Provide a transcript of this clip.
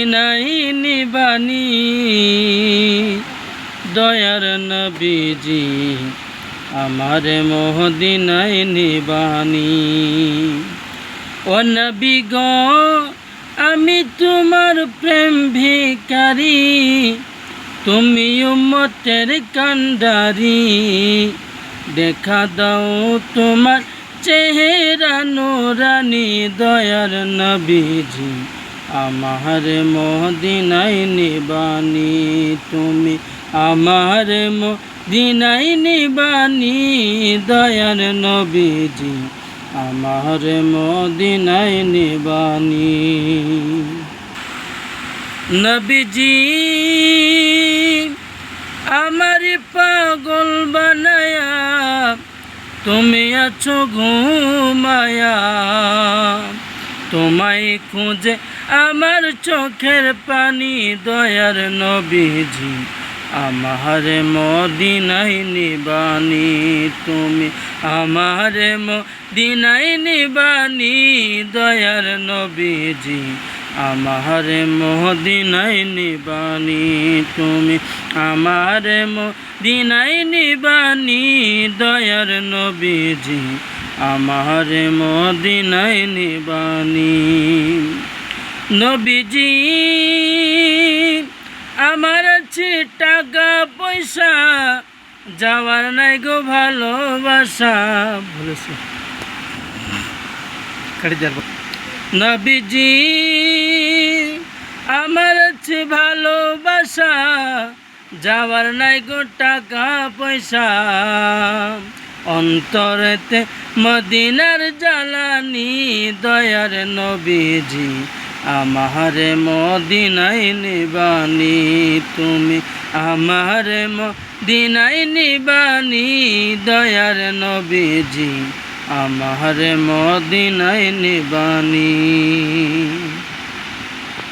নাই নিবানি, দয়ার নবীজি, আমার মহদিনাই নিবানি। ও নবী গ, আমি তোমার প্রেম ভিকারি তুমি উম্মতের কান্ডারি। দেখা দাও তোমার চেহারা নোরানি, দয়ার নবীজি। আমার মদিনাই নিবানি তুমি, আমার মদিনাই নিবানি দয়ার নবীজি, আমার মদিনাই নিবানি। নবীজি, আমার পাগল বানায়া, তুমি আছো ঘুমায়া। তোমায় খুঁজে আমার চোখের পানি, দয়ার নবীজি, আমার মদিনাই নিবানি, তুমি আমার মদিনাই নিবানি, দয়ার নবীজি, আমার মদিনাই নিবানি, তুমি আমার মদিনাই নিবানি, দয়ার নবীজি আমার মদিনাই নিবানি। নবীজি, আমার আছে টাকা পয়সা, যাওয়ার নাই গো ভালোবাসা। বলেছে। নবীজি, আমার আছে ভালোবাসা, যাওয়ার নাই গো টাকা পয়সা। অন্তরেতে মদিনার জ্বালানি দয়ার নবীজি, আমার মদিনাই নিবানি, তুমি আমার মদিনাই নিবানি, দয়ার নবীজি, আমার মদিনাই নিবানি।